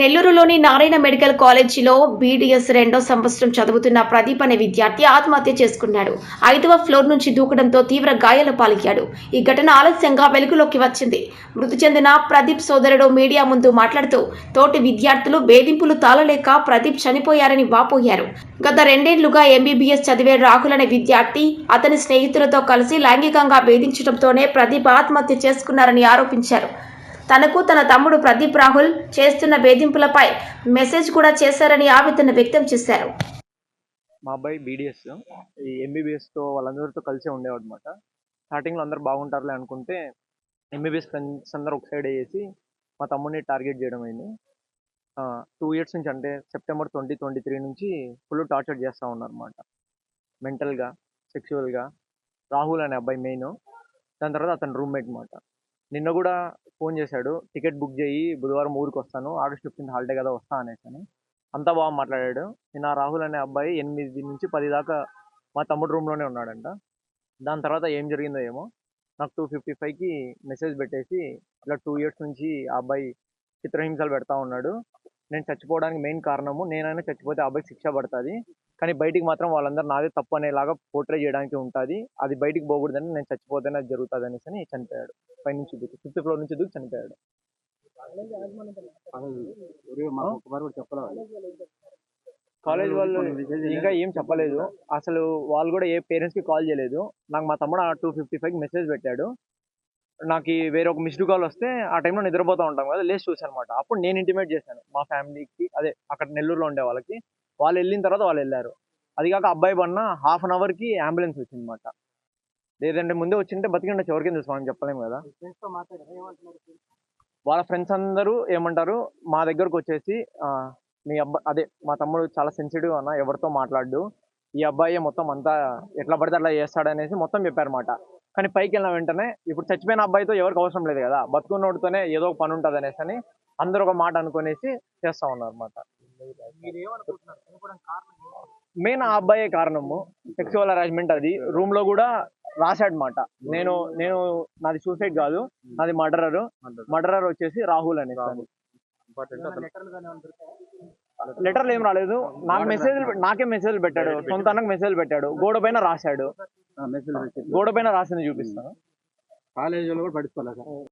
నెల్లూరులోని నారాయణ మెడికల్ కాలేజీలో బీడీఎస్ రెండో సంవత్సరం చదువుతున్న ప్రదీప్ అనే విద్యార్థి ఆత్మహత్య చేసుకున్నాడు. ఐదవ ఫ్లోర్ నుంచి దూకడంతో తీవ్ర గాయాలు పాలయ్యాడు. ఈ ఘటన ఆలస్యంగా వెలుగులోకి వచ్చింది. మృతి చెందిన ప్రదీప్ సోదరుడు మీడియా ముందు మాట్లాడుతూ తోటి విద్యార్థులు వేధింపులు తాళలేక ప్రదీప్ చనిపోయారని వాపోయారు. గత రెండేళ్ళుగా ఎంబీబీఎస్ చదివే రాహుల్ అనే విద్యార్థి అతని స్నేహితులతో కలిసి లైంగికంగా వేధించడంతోనే ప్రదీప్ ఆత్మహత్య చేసుకున్నారని ఆరోపించారు. తనకు తన తమ్ముడు ప్రదీప్ రాహుల్ చేస్తున్న వేధింపులపై మెసేజ్ కూడా చేశారని ఆవేదన వ్యక్తం చేశారు. మా అబ్బాయి బీడిఎస్ ఈ ఎంబీబీఎస్తో వాళ్ళందరితో కలిసే ఉండేవాడు అనమాట స్టార్టింగ్లో అందరు బాగుంటారులే అనుకుంటే ఎంబీబీఎస్ ఫ్రెండ్స్ అందరూ ఒక సైడ్ వేసి మా తమ్ముడిని టార్గెట్ చేయడం అయింది. టూ ఇయర్స్ నుంచి అంటే సెప్టెంబర్ ట్వంటీ ట్వంటీ త్రీ నుంచి ఫుల్ టార్చర్ చేస్తూ ఉన్నారు అనమాట మెంటల్గా సెక్చువల్గా రాహుల్ అనే అబ్బాయి మెయిన్ దాని తర్వాత అతని రూమ్మేట్ అనమాట నిన్న కూడా ఫోన్ చేశాడు టికెట్ బుక్ చేయి బుధవారం ఊరికి వస్తాను ఆగస్ట్ ఫిఫ్టీన్త్ హాలిడే కదా వస్తా అనేసి అని అంతా బాగా మాట్లాడాడు. నిన్న రాహుల్ అనే అబ్బాయి ఎనిమిది నుంచి పది దాకా మా తమ్ముడు రూమ్లోనే ఉన్నాడంట. దాని తర్వాత ఏం జరిగిందో ఏమో నాకు టూ ఫిఫ్టీ ఫైవ్కి మెసేజ్ పెట్టేసి ఇలా టూ ఇయర్స్ నుంచి ఆ అబ్బాయి చిత్రహింసలు పెడతా ఉన్నాడు. నేను చచ్చిపోవడానికి మెయిన్ కారణము నేనైనా చచ్చిపోతే ఆ అబ్బాయికి శిక్ష పడుతుంది. కానీ బయటికి మాత్రం వాళ్ళందరూ నాదే తప్పు అనేలాగా పోర్ట్రే చేయడానికి ఉంటుంది. అది బయటికి పోకూడదని నేను చచ్చిపోతేనే అది జరుగుతుంది అనేసి అని చనిపోయాడు. పై నుంచి దూకి ఫిఫ్త్ ఫ్లోర్ నుంచి దూకి చనిపోయాడు. కాలేజ్ వాళ్ళు ఇంకా ఏం చెప్పలేదు. అసలు వాళ్ళు కూడా ఏ పేరెంట్స్కి కాల్ చేయలేదు. నాకు మా తమ్ముడు టూ ఫిఫ్టీ ఫైవ్ మెసేజ్ పెట్టాడు. నాకు ఈ వేరే ఒక మిస్డ్ కాల్ వస్తే ఆ టైంలో నిద్రపోతూ ఉంటాం కదా లేచి చూసాను అనమాట అప్పుడు నేను ఇంటిమేట్ చేశాను మా ఫ్యామిలీకి అదే అక్కడ నెల్లూరులో ఉండే వాళ్ళకి. వాళ్ళు వెళ్ళిన తర్వాత వాళ్ళు వెళ్ళారు. అది కాక అబ్బాయి పడిన హాఫ్ అన్ అవర్కి అంబులెన్స్ వచ్చింది అనమాట లేదంటే ముందే వచ్చింటే బతికిండొచ్చు ఎవరికేం తెలుసు మనం చెప్పలేము కదా. వాళ్ళ ఫ్రెండ్స్ అందరూ ఏమంటారు మా దగ్గరకు వచ్చేసి మీ అబ్బాయి అదే మా తమ్ముడు చాలా సెన్సిటివ్ అన్న ఎవరితో మాట్లాడు ఈ అబ్బాయి మొత్తం అంతా ఎట్లా పడితే అట్లా చేస్తాడనేసి మొత్తం చెప్పారన్నమాట. కానీ పైకి వెళ్ళిన వెంటనే ఇప్పుడు చచ్చిపోయిన అబ్బాయితో ఎవరికి అవసరం లేదు కదా. బతుకున్నోడితోనే ఏదో ఒక పని ఉంటుంది అనేసి అని అందరూ ఒక మాట అనుకునేసి చేస్తా ఉన్నారు అనమాట మెయిన్ ఆ అబ్బాయే కారణము. సెక్సువల్ అరేంజ్మెంట్ అది. రూమ్లో కూడా రాశాడు మాట నేను నేను నాది సూసైడ్ కాదు. నాది మర్డరర్ మర్డరర్ వచ్చేసి రాహుల్ అనేసి. లెటర్లు ఏం రాలేదు. నాకు మెసేజ్ నాకే మెసేజ్ పెట్టాడు. సొంత అన్నకు మెసేజ్ పెట్టాడు. గోడ పైన రాశాడు. గోడ పైన రాసింది చూపిస్తాను. కాలేజీలో కూడా పడుకోలేదు సార్.